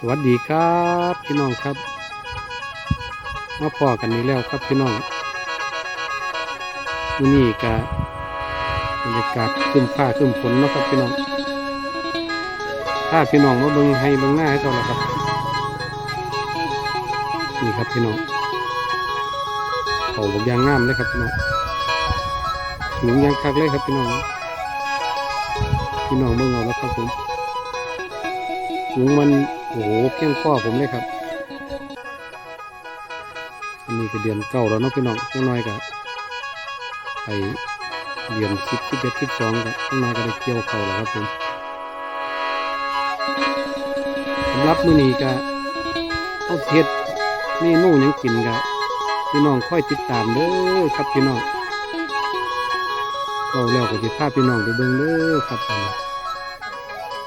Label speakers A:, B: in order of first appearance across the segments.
A: สวัสดีครับพี่น้องครับ มาพอกันนี้แล้วครับพี่น้องวันนี้กะบรรยากาศครึ้มฟ้าครึ้มฝนนะครับพี่น้องถ้าพี่น้องมาเบิ่งให้เบิ่งหน้าให้เขาแล้วครับนี่ครับพี่น้องเขาบอกยางงามเลยครับพี่น้องหนุนยางคักเลยครับพี่น้องพี่น้องเบิ่งเอาแล้วครับผมถุงมัน โอ้โหเพียงข้อผมเลยครับ อันนี้ก็เดือนเก้าแล้วเนาะพี่น้องเพียงน้อยก็ไปเดือนสิบสิบเอ็ดสิบสองก็ข้างในก็ได้เกี่ยวเขาแล้วครับผมสำหรับมื้อนี้ก็เอาเฮ็ดเมนูหยังกินก็พี่น้องค่อยติดตามเด้อครับพี่น้องเอาแล้วก็จะพาพี่น้องไปเบิ่งเด้อครับผม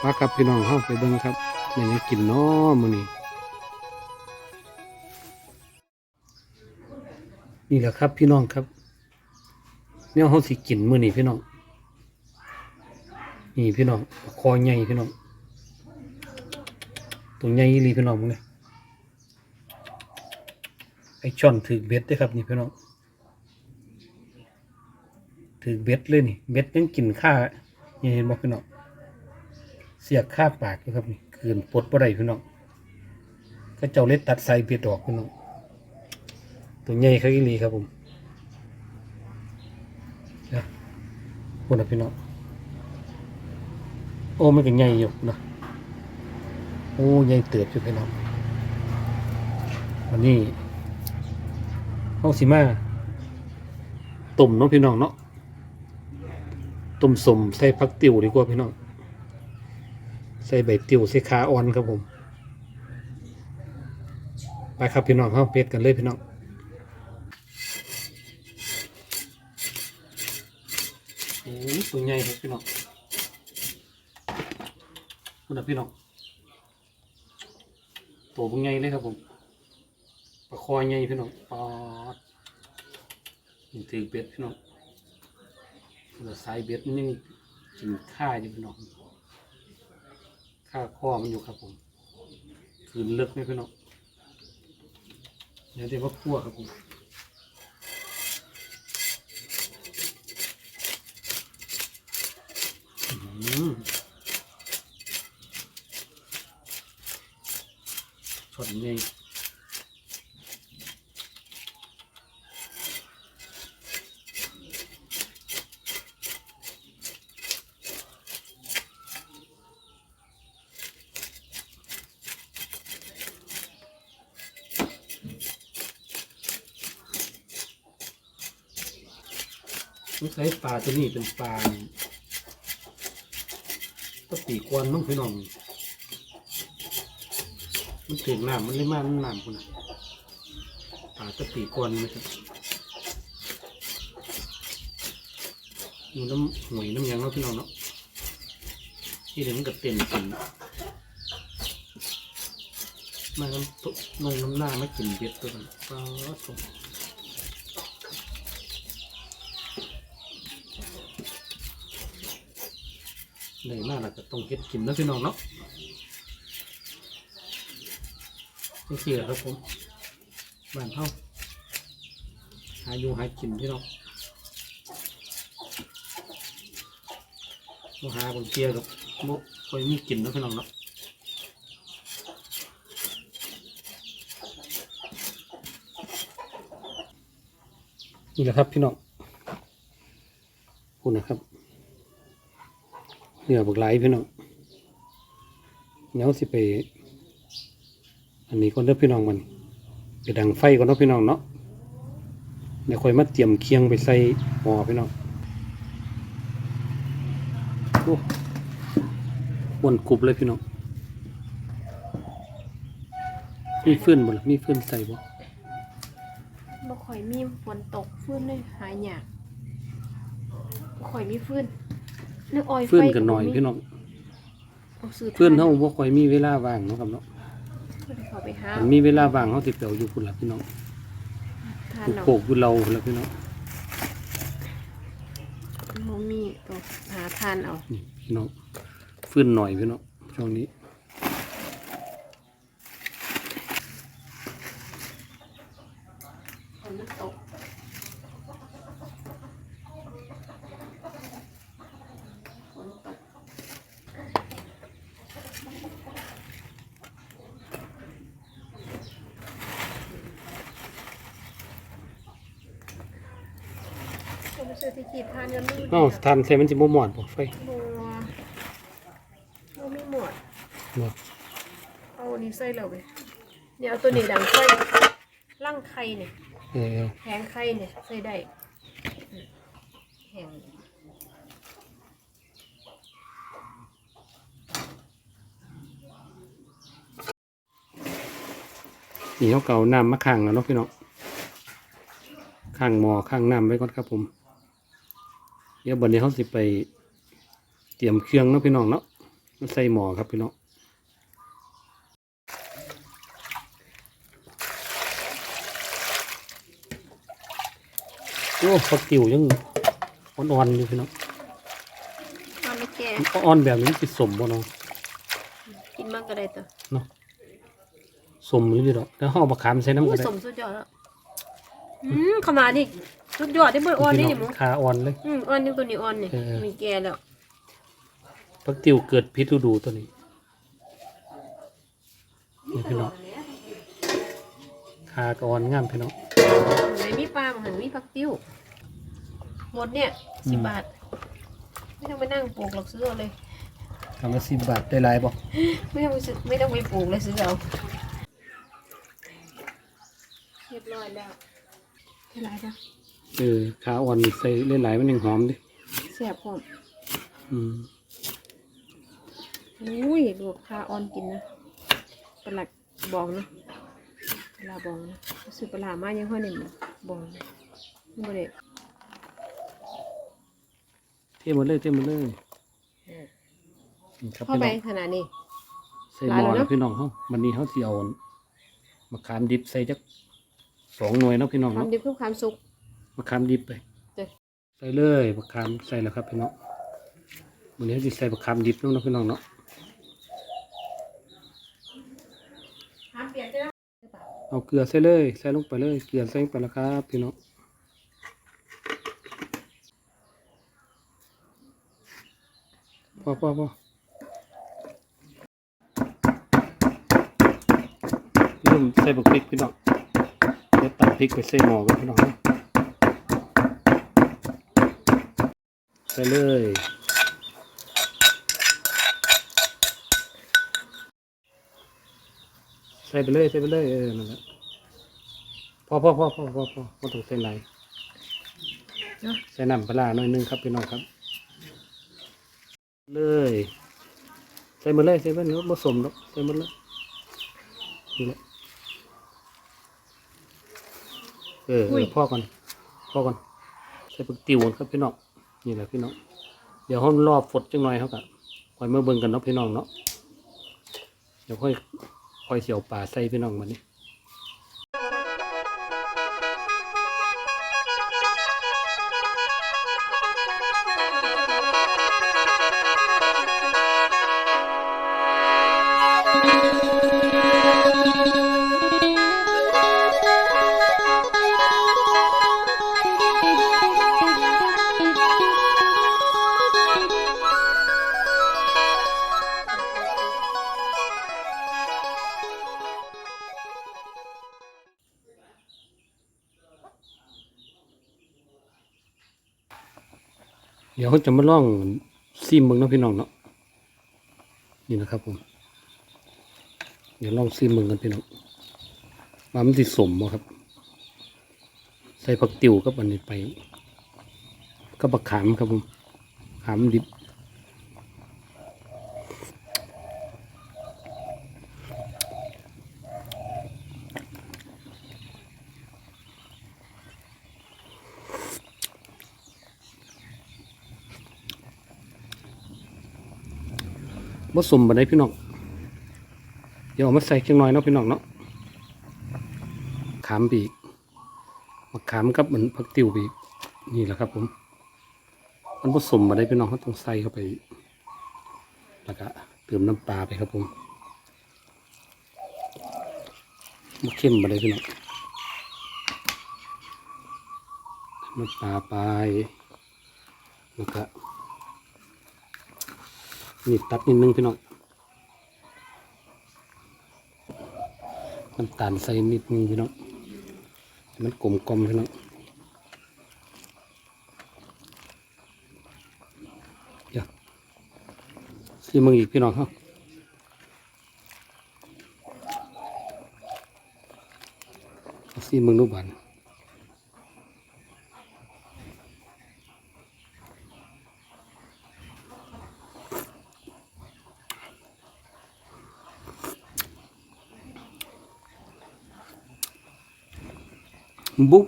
A: มาครับพี่น้องเฮาไปเบิ่งครับ มันยังกินนาะมื้อนี้นี่แหละครับพี่น้องครับเนี่ยเขาสิกินมือนี้พี่น้อง นี่พี่น้องคอใหญ่พี่น้องตัวใหญ่ลีพี่น้องมึงเนี่ยไอช่อนถือเบ็ดได้อครับนี่พี่น้องถือเบ็ดเลยนี่เบ็ดยังกินข้าเห็นบ่พี่น้องเสียบคาบปากอยู่ครับนี่ คืนปลดบ่ได้พี่น้องก็เจ้าเล็ดตัดใส่เบียดออกพี่น้องตัวใหญ่ครับอีลีครับผมนะคนนะพี่น้องโอ้มันก็ใหญ่อยู่นะโอ้ใหญ่เติบอยู่พี่น้องวันนี้เอาสิมาต้มเนาะพี่น้องเนาะต้มสมใส่ผักติ๋วดีกว่าพี่น้อง ใส่ใบติวใส่ขาอ่อนครับผม ไปครับพี่น้องเข้าเป็ดกันเลยพี่น้องโอ้ยตัวใหญ่ครับพี่น้องคุณนะพี่น้องตัวพวกใหญ่เลยครับผมปลาคอใหญ่พี่น้องปอดถือเป็ดพี่น้องเราใส่เบ็ดนยังกินข้าอยู่พี่น้อง ค่าข้อมันอยู่ครับผมคืนลึกไหมพี่น้องเดี๋ยวเดี๋ยวว่าคั่วครับผมอื้อหือช็อตนี้ ต้องใช้ปลาตัวนี้เป็นปลาก็ตีกวนมั้งพี่น้อง มันถึงน้ำมันเลยมากน้ำคนน่ะปลาก็ตีกวนนะครับอยู่น้ำหวยน้ำยังเนาะพี่น้องเนาะที่เดี๋ยวมันก็เต็มกินมาน้ำตุ๊มาน้ำหน้าไม่กินเบ็ดตัวนั้นปลาตัว เหนื่อยมากแล้วก็ต้องเฮ็ดกินนะพี่น้องเนาะนี่สิแหละครับผมบ้านเฮาหาอยู่หากินพี่น้องมาหาบางเกียกับมุกคอยมีกินนะพี่น้องเนาะนี่แหละครับพี่น้องคุณนะครับ นื้อบักไหลพี่น้องเดี๋ยวสิไป อันนี้ก่อนเด้อพี่น้องมันไปดังไฟก่อนเนาะพี่น้องเนาะเดี๋ยวค่อยมาเตรียมเคียงไปใส่หม้อพี่น้องโอ้วนกรุบเลยพี่น้องมีฟืนบ่ล่ะมีฟืนใส่บ่
B: บ่ค่อยมีฝนตกฟื้นเลยหายากบ่ค่อยมีฟื้น นึกออยไฟ
A: ฟืนกันหน่อยพี่น้อง
B: เอาซื้อ
A: ฟืนเฮาบ่ค่อยมีเวลาว่างเนาะครับเนาะ
B: เพิ่นเขาไปหา
A: มันมีเวลาว่างเฮาสิไปเอาอยู่พุ่นล่ะพี่น้อง
B: ทาน
A: ปลูก
B: เอา
A: โขกอยู่เราพุ่นล่ะพี่น้อง
B: บ่มีก็หาทานเอา
A: นี่พี่น้องฟื้นหน่อยพี่น้องช่วงนี้
B: ซื้อที่ขีดทานกันนู่น
A: เอ้าทานใส่มันสิบ่หมอดบ่ไฟ
B: บัวบัวไม่หมด
A: บ่
B: เอาอันนี้ใส่แล้วไปเนี่ยเอาตัวนี้ดังไฟร่างไข่เนี่ย
A: เออ
B: แผงไข่เนี่ยใส่ได้แห้ง
A: นี่เฮาเก่าน้ำมาข้างแล้วเนาะพี่น้องข้างหม้อข้างน้ำไว้ก่อนครับผม เดี๋ยวบัดนี้เฮาสิไปเตรียมเครื่องเนาะพี่น้องเนาะมาใส่หม้อครับพี่น้องโอ้ฟักติวยังอ่อนๆอยู่พี่น้อง
B: มันไม่แก่
A: อ่อนๆแบบนี้สิสมบ่เนาะ
B: กินมากก็ได้ตัว
A: เนาะสมหรือดอกแล้วเฮาเอามะขามใส่น้ำ
B: อู้
A: กันได้
B: สมสุดยอดแล้วอืมขนาดนี้ สุดยอดได้เบิดอ่อนนี่นี่หมู
A: ขาอ่อนเลย
B: อืมอ่อนยังตัวนี้อ่อนนี่
A: เออ
B: มีแก่แล้ว
A: ฟักติวเกิดพิษฤดูตัวนี้นี่พี่น้องขาก็อ่อนงามพี่น้อง
B: ไหนมีปลาหันมีผักติ้วหมดเนี่ยสิบบาท ไม่ต้องไปนั่งปลูกหรอกซื้อเอาเลย
A: ทำละสิบบาทได้หลายบ่
B: ไม่ต้องไปซื้อไม่ต้องไปปลูกเลยซื้อเอาเรียบร้อยแล้วเท่าไหรจ้ะ
A: เออขาอ่อนนี่ใส่หลายๆมันยังหอมดิ
B: เสียบผม
A: อืม
B: อุ้ยลวกคาออนกินนะปลาบองนะปลาบองนะซื้อปลามายังห้อยหนึ่งบองนะนี่บ่ได้
A: เทหมดเลยเทหมดเลยนี่ครับ
B: เข้า
A: พี่
B: ไป
A: น้อง
B: ขนาดนี้
A: ใส่หม้อ
B: หลายแล้ว
A: แล้ว
B: เนอะ
A: พี่น้องเฮาวันนี้เฮาสิเอามะขามดิบใส่จักสองหน่วยเนาะพี่น้อง
B: ความ
A: เนาะ
B: ดิบคือความสุก
A: มะขามดิบไป
B: เด้อ
A: ใส่เลยมะขามใส่แล้วครับพี่น้องวันนี้เฮาสิใส่มะขามดิบเนาะพี่น้องเนาะ
B: ห้ามเปลี่ยนใช่ไหม
A: เอาเกลือใส่เลยใส่ลงไปเลยเกลือใส่ลงไปแล้วครับพี่น้องพอพอพอเริ่มใส่บักพริกพี่น้องเดี๋ยวตัดพริกไปใส่หม้อกันพี่น้อง เนาะใส่เลยใส่ไปเลยใส่ไปเลยเออนั่นแหละพอพอพอพอพอพอพอต้องใส่ไหลาย
B: เนาะ
A: ใส่น้ำปลาหน่อยนึงครับพี่น้องครับ เลย ใส่มดเลยใส่มดเลยผสมแล้วใส่มดเลยนี่แหละเออเออพ่อก่อนพ่อก่อนใส่ปักติวนครับพี่น้อง นี่แหละพี่น้อง เดี๋ยวห้องรอบฝดจังหน่อยเขากะคอยเมื่อเบิ่งกันเนาะพี่น้องเนาะ เดี๋ยวค่อยค่อยเสียวป่าใส่พี่น้องมันนี่ เขาจะมาล่องซีมเบิ่งนะพี่น้องเนาะนี่นะครับผมเดี๋ยวลองซีมเบิ่งกันพี่น้องว่ามันสิสมบ่ครับ ใส่ผักติวกับอันนี้ไป ก็บักขามครับผมขามดิบ บ่สมบันไดพี่น้องเดี๋ยวเอามาใส่จังหน่อยเนาะพี่น้องเนาะขามปีกมะขามกับเหมือนผักติวปีกนี่แหละครับผม มันผสมมาได้พี่น้องเขาต้องใส่เข้าไป แล้วก็เติมน้ำปลาไปครับผมมะเข้มมาได้พี่น้องน้ำปลาไปแล้วก็ นี่ตัดนิดนึงพี่น้องน้ำตาลใส่นิดนึงพี่น้องมันกลมกลมพี่น้องเดี๋ยวซีมึงอีกพี่น้องครับซีมึงรูปบัน บุ้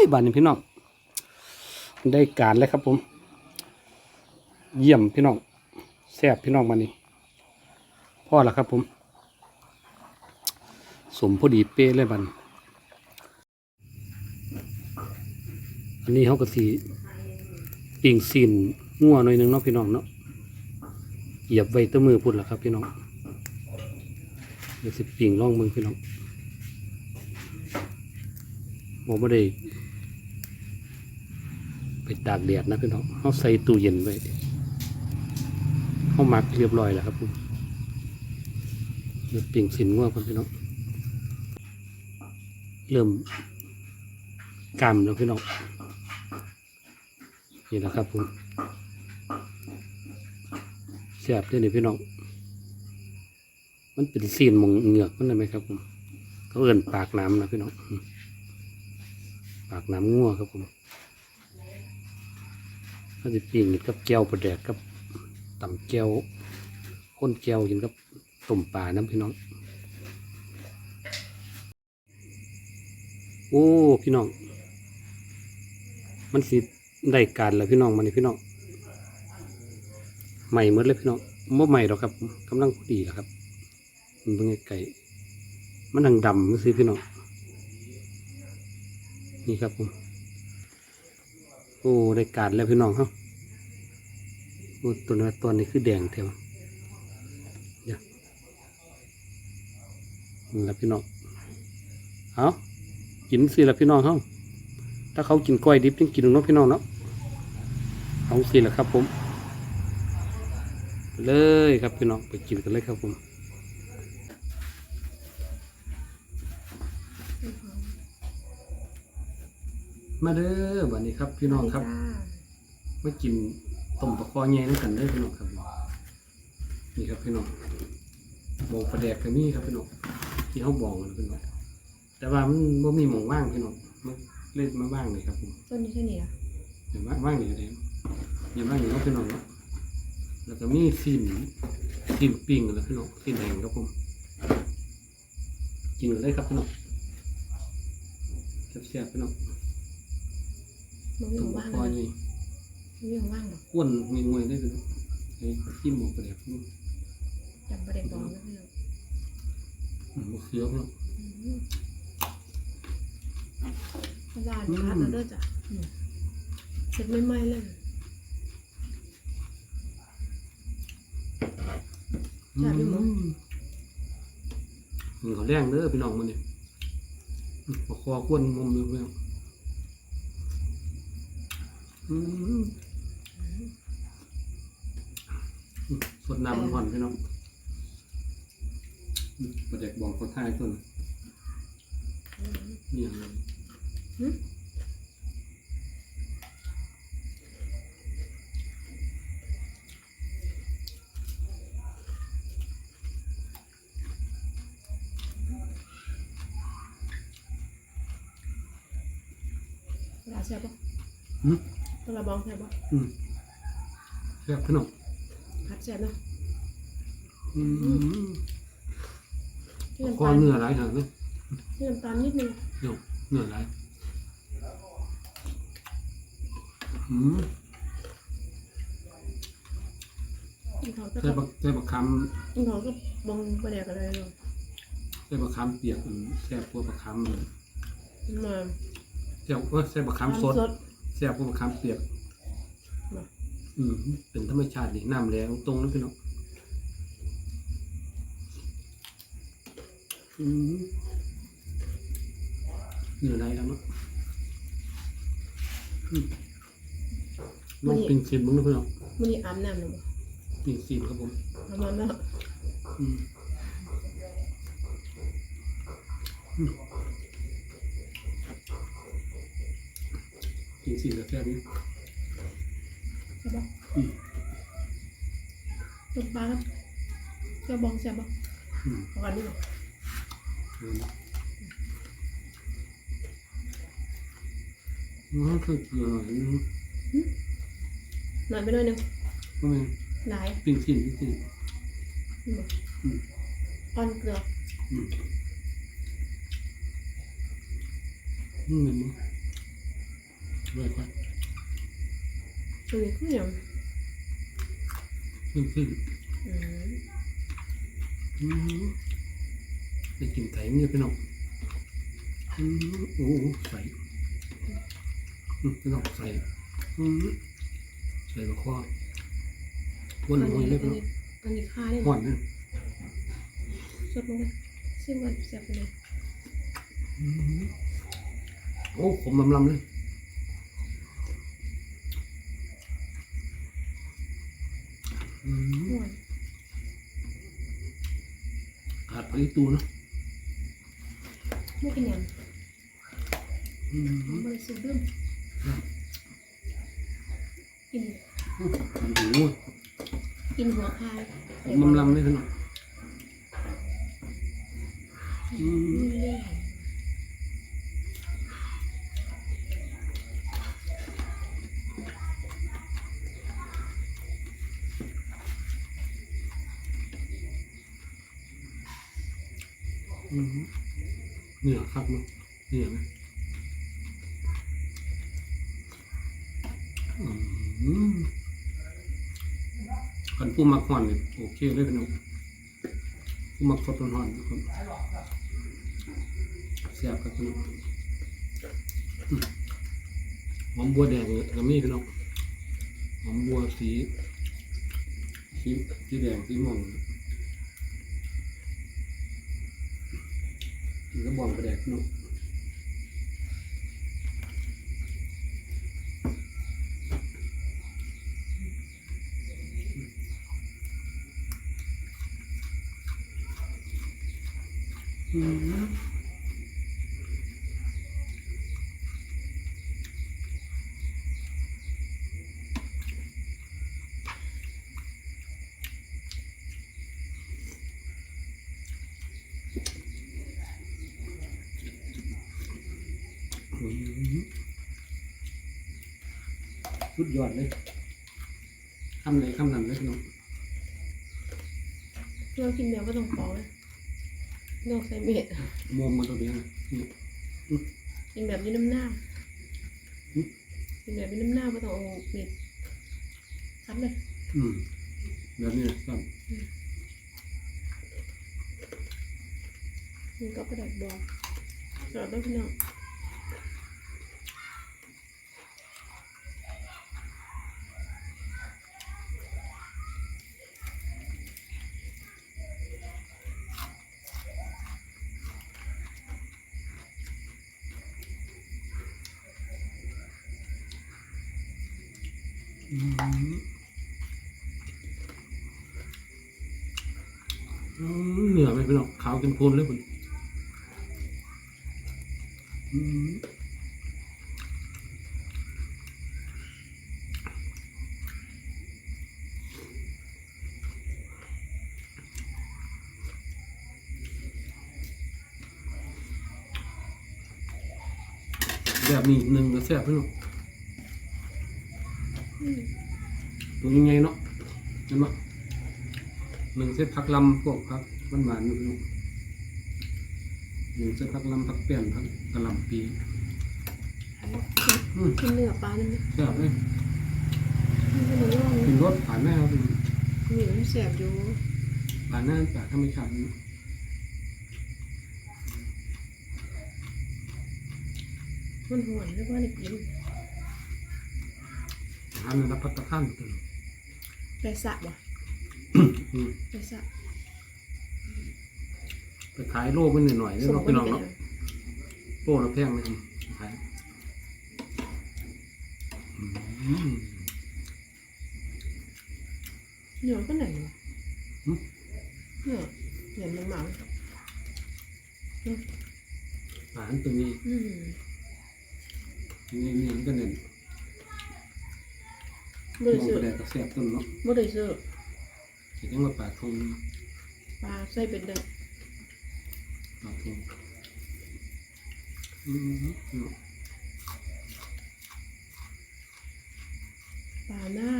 A: ยบานนี้พี่น้อง ได้การเลยครับผม เยี่ยมพี่น้องแซ่บพี่น้องมานี่พ่อละครับผม สมพอดีเป๊ะเลยบันอันนี้เขาก็สีปิ่งซีนงัวหน่อยหนึงเนาะพี่น้องเนาะเหยียบไว้ต้มือพุ่นละครับพี่น้องเดี๋ยวสิปิ่งล่องมือพี่น้อง ผมไม่ได้ไปตากแดดนะพี่น้องเขาใส่ตู้เย็นไว้เขาหมักเรียบร้อยแล้วครับผมเดี๋ยวปิ่งสินง่วงพี่น้องเริ่มกำแล้วพี่น้องนี่แหละครับผมแซ่บด้วยนี่พี่น้องมันเป็นซีนมองเหงือกมันได้ไหมครับผมเขาเอื่นปากน้ำนะพี่น้อง ปากน้ำง่วครับผมก็จะปิ้งกับแก้วปลาแดกกับตำแก้วข้นแก้วกินกับต้มปลาน้ำพี่น้อง โอ้พี่น้อง มันสิได้การแล้วพี่น้องมันนี่พี่น้องใหม่หมดเลยพี่น้องบ่ใหม่หรอกครับกำลังพอดีแล้วครับมันเป็นไงไก่มันดังดำมันสิพี่น้อง นี่ครับผมโอ้ได้การแล้วพี่น้องเขาโอ้ตัวนี้ตัวนี้คือแดงเท่าเดี๋ยวนี่ละพี่น้องเอากินสิละพี่น้องเขาถ้าเขากินกล้อยดิบยังกินเนาะพี่น้องเนาะเอาสิละครับผม เลยครับพี่น้องไปกินกันเลยครับผม มาเด้อวันนี้ครับ พี่น้องครับมากินต้มปลาคอแง่ด้วยกันเด้อพี่น้องครับ นี่ครับพี่น้องบองปลาแดกก็มีครับพี่น้องที่เขาบองนะพี่น้องแต่ว่ามันบ่มีหมองว่างพี่น้องมันเล่นมาว่างเลยครับผม
B: ต้นนี้เท่านี้ละ
A: อย่าว่างว่างนี่ก็ได้อย่าว่างนี่ก็พี่น้องเนาะแล้วก็มีซีนซีนปิ้งแล้วพี่น้องซีนแดงครับผมกินกันเลยครับพี่น้องแซ่บๆพี่น้อง
B: มันมี
A: ต้
B: ข
A: ม
B: อง
A: ปลา
B: ว่าง
A: คอ
B: นะ
A: ใหญ่
B: มันมีของว่างหรอ
A: อ้วนมีงวยได้เลยไอ้จิ้มหมูกระเดียบนี่
B: จำประเด็นบอกนะพี่น้อง
A: อืมบ่เคี้ยวเนาะ
B: อืมร้านพัดแล้วเด้อจ้ะอืมเสร็จไม่ไหม้เลยแซ่บอยู่หมอ
A: อืมเขาแรงเด้อพี่น้องมันนี่อืมบ่คอควนงมอยู่เพื่อนอืมอืม สดน้ำมันห่อนพี่น้องอืมประเด็กบอกคนไทยต้นนี่อะไร
B: หืมปลาแซ่บปะ
A: อืม
B: ปลาบองแซ่บปะ
A: อืมแซ่บพี่น้อง
B: ผัดแซ่บเนาะ
A: อืม
B: ที่น้ำ
A: คอ
B: ตาล
A: เนื้อหลายหางเลย
B: ที่น้ำตาลนิดนึง
A: เดี๋ยวเนื้อหลายอืม
B: กินของก็
A: ใส่บักใส่บักคำ
B: กินของก็บองปลาแดกอะไรเนาะ
A: ใส่บะขามเปียกอืมแซ่บกว่าบะขามอืม
B: มา
A: แซ่บว่าใส่บะขามสด
B: สด
A: แซ่บกว่าบะขามเปียก
B: มา
A: อืมเป็นธรรมชาตินี่น้ำแรงตรงนั้นพี่น้องอืมเหนื่อยไรแล้วเนาะอืมลองปิ้งซีนมึงนะพี่น้อง
B: มันนี่อาบน้ำเลยบ่
A: ปิ้งซีนครับผม
B: ประมาณนั้น
A: อืมอืม ปิ้งซีนกับแซ่บนี่
B: ใช่ปะ
A: อืม
B: ต้มปลาครับเจ้าบองแซ่บบ่
A: อืม
B: เอากันนี่บ่
A: เออนะอืมคือเกลืออืม
B: หน่อยไปหน่อยหนึง
A: ก็เป็น
B: หลาย
A: ปิ้งชิ้นปิ้งชิ้น
B: นี่บ่
A: อืม
B: อ่อนเกลือ
A: อืมอืมมัน ด้วยกัน
B: ตัวนี้คือหยัง
A: ปิ้งชิ้น
B: อืม
A: อืมได้กินไก่มันจะเป็นหนอกอืมโอ้โหใส่อืมเป็นหนอกใส่อืมใส่มะข้อวน
B: อัน
A: ลง
B: นี้
A: เลย
B: อั
A: เป็น
B: น
A: หนอ
B: นี้
A: ก
B: อันนี้ค่าได้
A: ห่อนนะ
B: สดลงไปซิมกันแซ่บไปเลย
A: อืมโอ้ผมลำลำเลย ขาดไปอีกตัวเนาะ
B: ไม่เป็นหยัง
A: อืม
B: บ่ได้ซื้อดื่มกิน
A: โอ้โห
B: กินหัวคาย
A: ผมลำลำเลยเป็นหนอกอืม ห่อนเนี่ยโอเคเลยพี่น้องผู้มักสดร้อนๆนะครับแซ่บครับพี่น้องหอมบัวแดงเนี่ยก็มีพี่น้องหอมบัวสีสีสีแดงสีม่วงกินกระบอกกระแดกพี่น้อง สุดยอดเลยคำไหนคำนั้นเลยพี่น้อง
B: เรากินแบบบ่ต้องปอกเลยนอกใส่เม็ด
A: มอมมาตัวเดียวนะนี่
B: กินแบบอยู่น้ำหน้า
A: อืม
B: กินแบบอยู่น้ำหน้าบ่ต้องเอาเม็ดคัดเลย
A: อืมแบบนี้ครับ
B: นี่ก็กระดาษบอกสอดด้วยพี่น้อง
A: เหนือไปพี่น้องขาวกันโพนเลยคุณแบบนี้หนึ่งก็แซ่บพี่น้อง
B: ม
A: ตัวยังไงเนาะเห็นปะหนึ่งเส้นผักลำพวกผักหวานๆนี่พี่น้องหนึ่งเส้นผักลำผักเปลี่ยนผักกะหล่ำปีอืม
B: กินเนื้อปลานั่นนะ
A: แซ่บเลย
B: มันเป็นร่อง
A: กินรสผ่านหน้าครับ
B: นี่มันแสบอยู่
A: ผ่านหน้าจากธรรมชาติ
B: มันหวานแล้วก็ได้กิน
A: ทานรับประทานตัว
B: ไปสะบ่
A: อืม
B: ไปสะ
A: ไปขายโลกมันหน่อยๆนี่
B: ส่ง
A: เนาะ
B: ไป
A: พี่น้อง
B: กัน
A: เนาะโลละแพงเลยขายอืม
B: เนื้อก็ไหนวะ
A: หึ
B: เนื้อเหนียวมันหมา
A: อาหารตัวนี้
B: อืม
A: นี่นี่มันก็เน้น
B: บ่
A: ม
B: ได้
A: อง
B: ซื้อ
A: ไปแดกกระแซ่บต้นเนาะ
B: บ่ได้ซื้อ
A: คิดยังว่าปลาทง
B: ปลาใส่เป็นเด็ก
A: ปลาทงอืมพี่น้อง
B: ปลาหน้า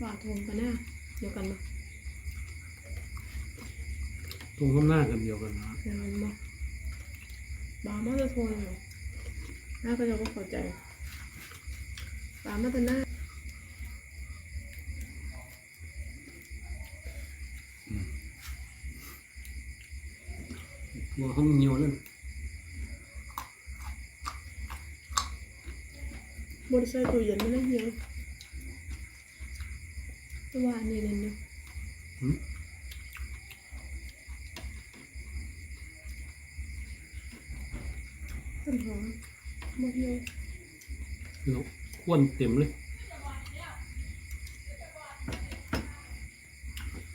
B: ปลาทงปลาหน้าเดียวกันมั้ย
A: ตรงข้างหน้ากันเดียวกันนะ
B: เดียวกันมั้ยปลามาจะทงเหรอ หน้าก็จะไม่เข้าใจปลามาแต่หน้า
A: ตัวเขาเหี่ยวเลย
B: บริษัทตู้เย็นไม่ได้เหี่ยวแต่ว่าอันนี่เลยเนาะ
A: หืม
B: ต้นหอม มะเหี่ยว
A: พี่น้องควนเต็มเลย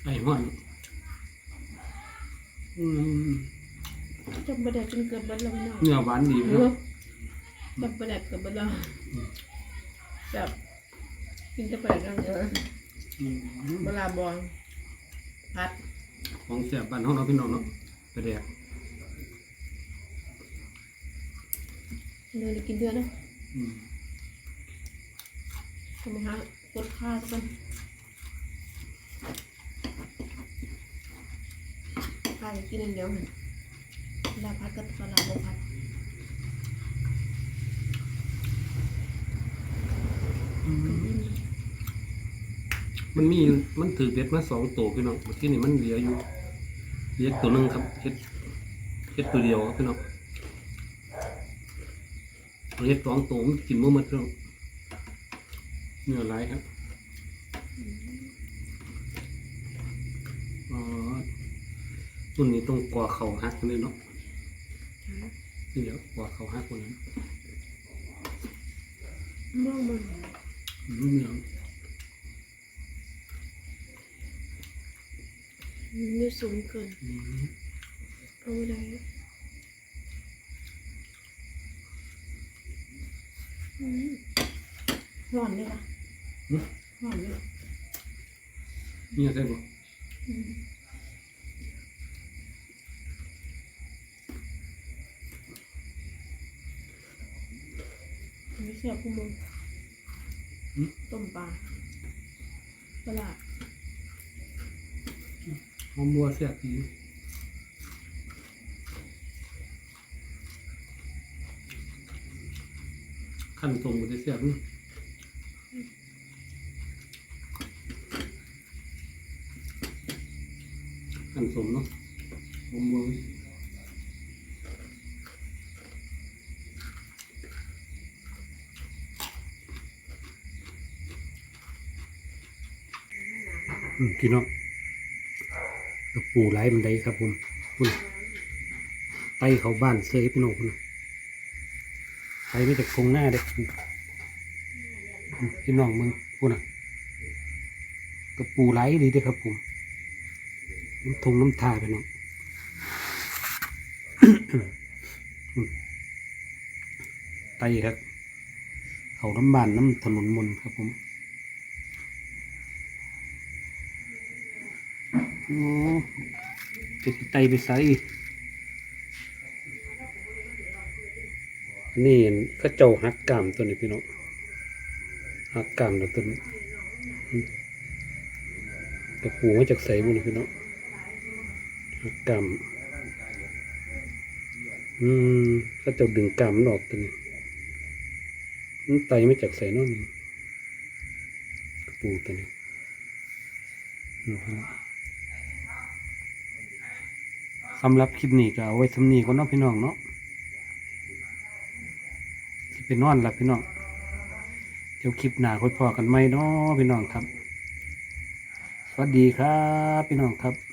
A: ไอ้ห้อนอืม
B: จับประแดกจนเกิดบัดแล้วพี่น้อง
A: เนื้อหวานดีพี่น้อง
B: จับประแดกเกิดบัดแล้วแบบกินแต่ประแดกแล้วเออ
A: อืม
B: เวลาบอลพัด
A: ของแสบบ้านห้องเราะพี่น้องเนาะไปแดก
B: เลยกินเดือนนะ
A: อืม
B: ทำไมฮะกดข้าวสักกันข้าวอยากกินอันเดียวเหมือนเวลาพัดก็เวลาบ่พัด
A: อื
B: ก็
A: ม
B: อิ่ม
A: มันมีมันถือเบ็ดมาสองตัวพี่น้องเมื่อกี้นี่มันเหลืออยู่เหลือตัวหนึงครับเฮ็ดเฮ็ดตัวเดียวครับพี่น้อง เอาเฮ็ดสองตัวมันกินบ่หมดพี่น้องเนื้อหลายครับอ๋อรุ่นนี้ต้องกว่าเขาหักกันเลยเนาะนี่เดี๋ยวกว่าเขาหักคนนั้น
B: มองมัน
A: อืมเนื้อ
B: นี่สูงเกิน
A: อืม
B: เอาไม่ได้อืม ร้อนเลยปะ
A: หึ
B: ร้อนเลย
A: เนี่ยใช่บ่
B: อืมอันนี้เสียบกูมึง
A: อืม
B: ต้มปลาปลา
A: หอมบัวแซ่บดี ขั้นตรงก็จะแซ่บนะขั้นสมเนาะหอมบวอืมพี่น้องปูไหลมันได้ครับผมคุณไตเขาบ้านเซยพี่น้องคุณ ไปไม่จากคงหน้าเด็กพี่น้องมึงพูดนะกระปูไหลดีเด้ครับผมน้ำทงน้ำทาไปน้องไตครับเขาน้ำบานน้ำถนนมนครับผมโอ้จะสิไตไปใส่ นนี่ก็เจ้าหักกามตัวนี้พี่น้องหักกามตัวนี้อืมตะปูมาจากใส่บุญพี่น้องหักกามอืมก็เจ้าดึงกามมันออกตัวนี้มันไตไม่จากใส่เนอนนี่กระปูตัวนี้สำหรับคลิปนี้ก็เอาไว้สำนีก่อนเนาะพี่น้องเนาะ ไปนอนหลับพี่น้อง เดี๋ยวคลิปหน้าค่อยพอกันไหมเนาะพี่น้องครับ สวัสดีครับ พี่น้องครับ